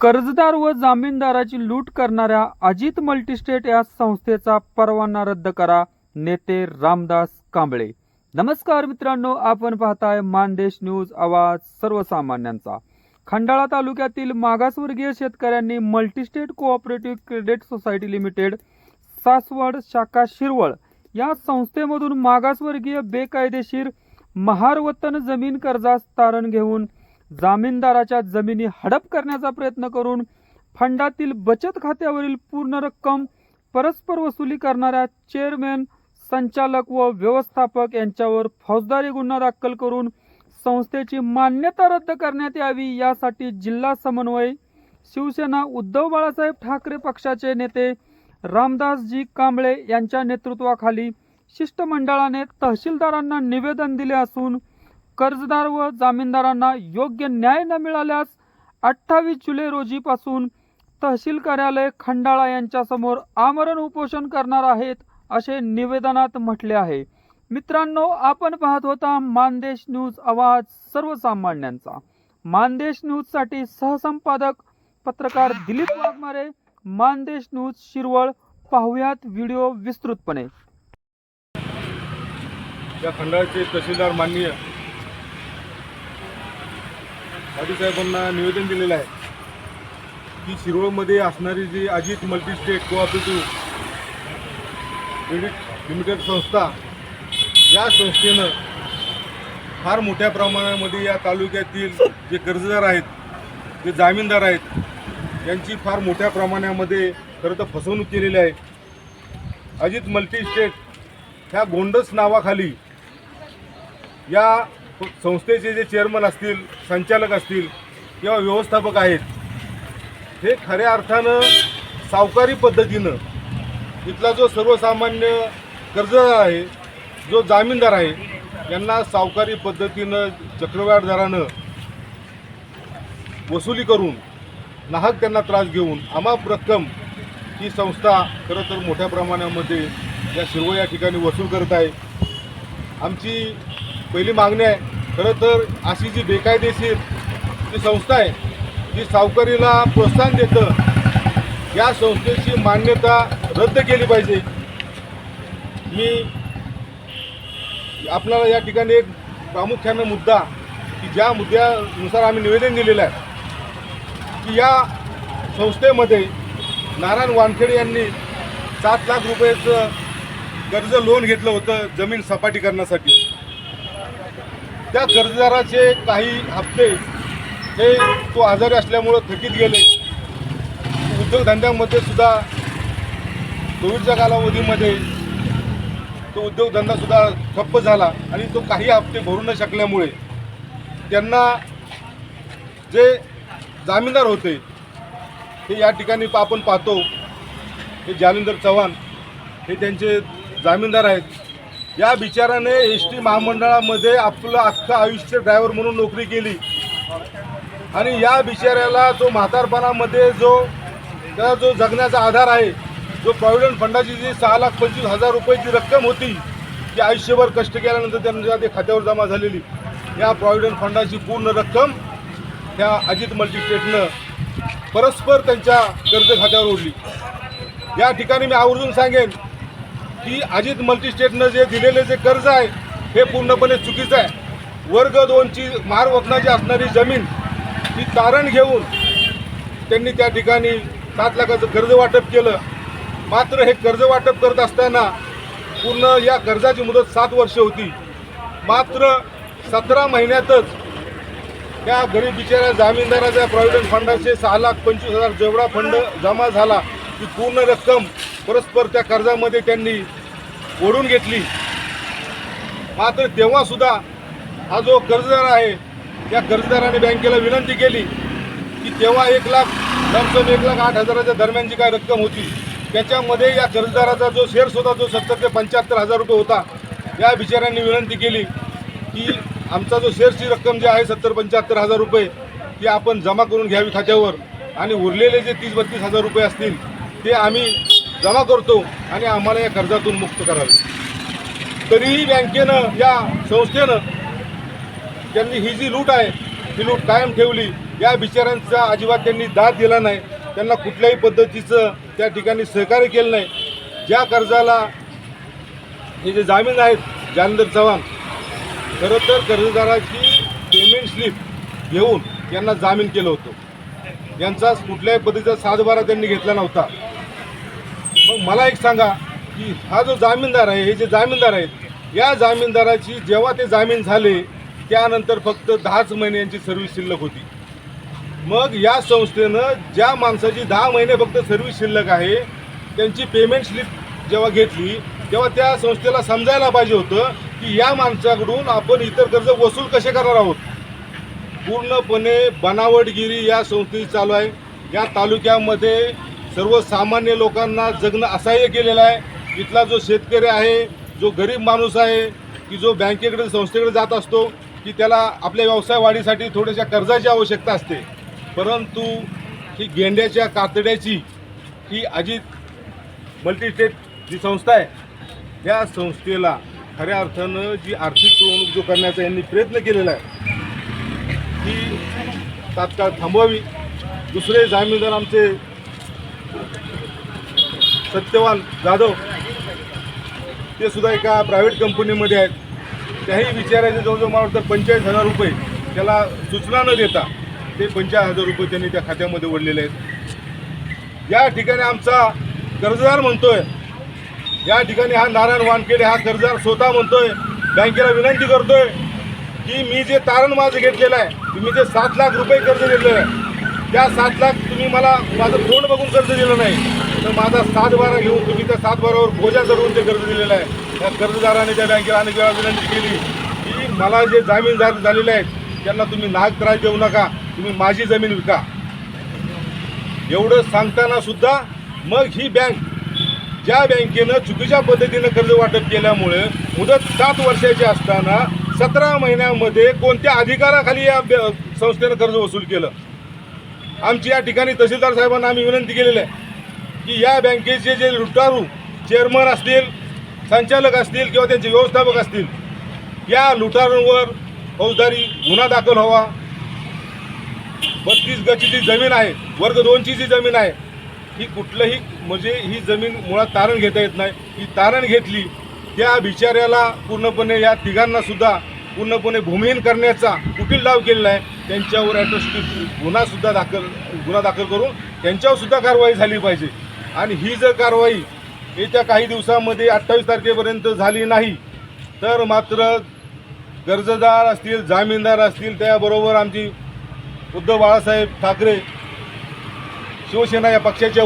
कर्जदार व जामीनदाराची लूट करणाऱ्या अजित मल्टीस्टेट या संस्थेचा परवाना रद्द करा नेते रामदास कांबळे. नमस्कार मित्रांनो आपण पाहताय मानदेश न्यूज आवाज सर्वसामान्यांचा. खंडाळा तालुक्यातील मागासवर्गीय शेतकऱ्यांनी multistate cooperative credit society limited Saswad शाखा शिरवळ या संस्थेमधून मागासवर्गीय बेकायदेशीर महारवतन जमीन कर्जास तारण घेऊन जामीनदाराच्या जमिनी हडप करण्याचा प्रयत्न करून फंडातील बचत खात्यावरील पूर्ण रक्कम परस्पर वसुली करणाऱ्या चेअरमॅन संचालक व व्यवस्थापक यांच्यावर फौजदारी गुन्हा दाखल करून संस्थेची मान्यता रद्द करण्यात यावी यासाठी जिल्हा समन्वय शिवसेना उद्धव बाळासाहेब ठाकरे पक्षाचे नेते रामदासजी कांबळे यांच्या नेतृत्वाखाली शिष्टमंडळाने तहसीलदारांना निवेदन दिले असून कर्जदार व जामीनदारांना योग्य न्याय न मिळाल्यास अठ्ठावीस जुलै रोजीपासून तहसील कार्यालय खंडाळा यांच्यासमोर आमरण उपोषण करणार आहेत असे निवेदनात म्हटले आहे. मित्रांनो आपण पाहत होता मानदेश न्यूज आवाज सर्वसामान्यांचा. मानदेश न्यूजसाठी सहसंपादक पत्रकार दिलीप वाघमारे मानदेश न्यूज शिरवळ. पाहुयात व्हिडिओ विस्तृतपणे. या खंडाचे तहसीलदार माननीय साहेबांना निवेदन दिलेलं आहे की शिरोळमध्ये असणारी जी Ajit multistate cooperative credit limited संस्था या संस्थेनं फार मोठ्या प्रमाणामध्ये या तालुक्यातील जे कर्जदार आहेत जे जामीनदार आहेत यांची फार मोठ्या प्रमाणामध्ये खरं तर फसवणूक केलेली आहे. अजित मल्टीस्टेट ह्या गोंडस नावाखाली या संस्थेचे जे चेअरमन असतील संचालक असतील किंवा व्यवस्थापक आहेत हे खऱ्या अर्थानं सावकारी पद्धतीनं इथला जो सर्वसामान्य कर्जदार आहे जो जामीनदार आहे यांना सावकारी पद्धतीनं चक्रवाढ दरानं वसुली करून नाहक त्यांना त्रास घेऊन अमाप रक्कम ही संस्था खरं तर मोठ्या प्रमाणामध्ये या शिरवळ या ठिकाणी वसूल करत आहे. आमची पहिली मागणी आहे खरं तर अशी जी बेकायदेशीर जी संस्था आहे जी सावकारीला प्रोत्साहन देतं या संस्थेची मान्यता रद्द केली पाहिजे. मी आपल्याला या ठिकाणी एक प्रामुख्यानं मुद्दा की ज्या मुद्द्यानुसार आम्ही निवेदन दिलेलं आहे की या संस्थेमध्ये नारायण वानखेडे यांनी सात लाख रुपयाचं कर्ज लोन घेतलं होतं जमीन सपाटीकरणासाठी त्या कर्जदाराचे काही हप्ते हे तो आजारी असल्यामुळं थकीत गेले. उद्योगधंद्यामध्ये सुद्धा कोविडच्या कालावधीमध्ये तो उद्योगधंदासुद्धा ठप्प झाला आणि तो काही हप्ते भरू न शकल्यामुळे त्यांना जे जामीनदार होते हे या ठिकाणी आपण पाहतो हे जालिंदर चव्हाण हे त्यांचे जामीनदार आहेत. या बिचाराने एस टी महामंडळामध्ये आपलं अख्खं आयुष्य ड्रायव्हर म्हणून नोकरी केली. आणि या बिचाऱ्याला जो म्हातारपणामध्ये जो त्याचा जो जगण्याचा आधार आहे जो प्रॉव्हिडंट फंडाची जी सहा लाख पंचवीस हजार रुपयाची रक्कम होती ती आयुष्यभर कष्ट केल्यानंतर त्यांच्या ते खात्यावर जमा झालेली. या प्रॉव्हिडंट फंडाची पूर्ण रक्कम त्या अजित मल्टीस्टेटनं परस्पर त्यांच्या कर्ज खात्यावर ओढली या ठिकाणी मी आवर्जून सांगेन की अजित मल्टीस्टेटनं जे दिलेले जे कर्ज आहे हे पूर्णपणे चुकीचं आहे. वर्ग दोनची महारवतनाची असणारी जमीन ती तारण घेऊन त्यांनी त्या ठिकाणी सात लाखाचं कर्ज वाटप केलं. मात्र हे कर्ज वाटप करत असताना पूर्ण या कर्जाची मुदत सात वर्ष होती. मात्र सतरा महिन्यातच त्या गरीब बिचाऱ्या जामीनदाराच्या प्रॉव्हिडंट फंडाचे सहा लाख पंचवीस हजार जेवढा फंड जमा झाला ती पूर्ण रक्कम परस्पर त्या कर्जामध्ये त्यांनी ओढून घेतली. मात्र तेव्हासुद्धा हा जो कर्जदार आहे त्या कर्जदाराने बँकेला विनंती केली की तेव्हा एक लाख लमसम एक लाख आठ हजाराच्या दरम्यानची काय रक्कम होती त्याच्यामध्ये या कर्जदाराचा जो शेअर्स होता जो सत्तर ते पंच्याहत्तर हजार रुपये होता या बिचाऱ्यांनी विनंती केली की आमचा जो शेअर्सची रक्कम जी आहे सत्तर पंच्याहत्तर हजार रुपये ती आपण जमा करून घ्यावी खात्यावर. आणि उरलेले जे तीस बत्तीस हजार रुपये असतील ते आम्ही जमा करतो आणि आम्हाला या कर्जातून मुक्त करावे. तरीही बँकेनं या संस्थेनं त्यांनी ही जी लूट आहे ही लूट कायम ठेवली. या बिचाऱ्यांचा अजिबात त्यांनी दाद दिला नाही. त्यांना कुठल्याही पद्धतीचं त्या ठिकाणी सहकार्य केलं नाही. ज्या कर्जाला हे जे जामीन आहेत जालंधर चव्हाण खरं तर कर्जदाराची पेमेंट स्लिप घेऊन यांना जामीन केलं होतं. यांचा कुठल्याही पद्धतीचा सातबारा त्यांनी घेतला नव्हता. मग मला एक सांगा की हा जो जामीनदार आहे हे जे जामीनदार आहेत या जामीनदाराची जेव्हा ते जामीन झाले त्यानंतर फक्त दहाच महिन्यांची सर्व्हिस शिल्लक होती. मग या संस्थेनं ज्या माणसाची दहा महिने फक्त सर्व्हिस शिल्लक आहे त्यांची पेमेंट स्लिप जेव्हा घेतली तेव्हा त्या संस्थेला समजायला पाहिजे होतं की या माणसाकडून आपण इतर कर्ज वसूल कसे करणार आहोत? पूर्णपणे बनावटगिरी या संस्थेची चालू आहे. या तालुक्यामध्ये सर्वसामान्य लोकांना जगणं असह्य केलेलं आहे. इथला जो शेतकरी आहे जो गरीब माणूस आहे की जो बँकेकडे संस्थेकडे जात असतो की त्याला आपल्या व्यवसाय वाढीसाठी थोड्याशा कर्जाची आवश्यकता असते. परंतु ही गेंड्याच्या कातड्याची ही अजित मल्टीस्टेट जी संस्था आहे या संस्थेला खऱ्या अर्थानं जी आर्थिक पिळवणूक जो करण्याचा यांनी प्रयत्न केलेला आहे ती तात्काळ थांबवावी. दुसरे जामीनदार आमचे सत्यवान जाधव ते सुद्धा एका प्रायव्हेट कंपनीमध्ये आहेत. त्याही विचारायचे जवळजवळ मला वाटतं पंचेचाळीस हजार रुपये त्याला सूचना न देता ते पंचेचाळीस हजार रुपये त्यांनी त्या खात्यामध्ये ओढलेले आहेत. या ठिकाणी आमचा कर्जदार म्हणतोय. या ठिकाणी हा नारायण वानखेडे हा कर्जदार स्वतः म्हणतोय. बँकेला विनंती करतोय की मी जे तारण माझं घेतलेलं आहे तुम्ही जे सात लाख रुपये कर्ज घेतलेलं आहे त्या सात लाख तुम्ही मला माझं तोंड बघून कर्ज दिलं नाही? तर माझा सात बारा घेऊन तुम्ही त्या सात बारावर बोजा चढवून ते कर्ज दिलेलं आहे. त्या कर्जदाराने त्या बँकेला अनेक वेळा विनंती केली. की मला जे जामीनदार झालेले आहेत त्यांना तुम्ही नाग त्रास देऊ नका तुम्ही माझी जमीन विका. एवढं सांगताना सुद्धा मग ही बँक ज्या बँकेनं चुकीच्या पद्धतीनं कर्ज वाटप केल्यामुळे मुदत सात वर्षाची असताना सतरा महिन्यामध्ये कोणत्या अधिकाराखाली या संस्थेनं कर्ज वसूल केलं? आमची या ठिकाणी तहसीलदार साहेबांना आम्ही विनंती केलेली आहे की या बँकेचे जे लुटारू चेअरमन असतील संचालक असतील किंवा त्यांचे व्यवस्थापक असतील या लुटारूंवर फौजदारी गुन्हा दाखल व्हावा. बत्तीस गची जी जमीन आहे वर्ग दोनची जी जमीन आहे ही कुठलंही म्हणजे ही जमीन मुळात तारण घेता येत नाही. ही तारण घेतली त्या बिचाऱ्याला पूर्णपणे या तिघांनासुद्धा पूर्णपणे भूमिहीन करण्याचा कुटील डाव केलेला आहे. त्यांच्यावर ॲट्रॉसिटी गुन्हासुद्धा दाखल गुन्हा दाखल करून त्यांच्यावरसुद्धा कारवाई झाली पाहिजे. आणि ही जर कारवाई येत्या काही दिवसामध्ये अठ्ठावीस तारखेपर्यंत झाली नाही तर मात्र कर्जदार असतील जामीनदार असतील त्याबरोबर आमची उद्धव बाळासाहेब ठाकरे शिवसेना या पक्षाच्या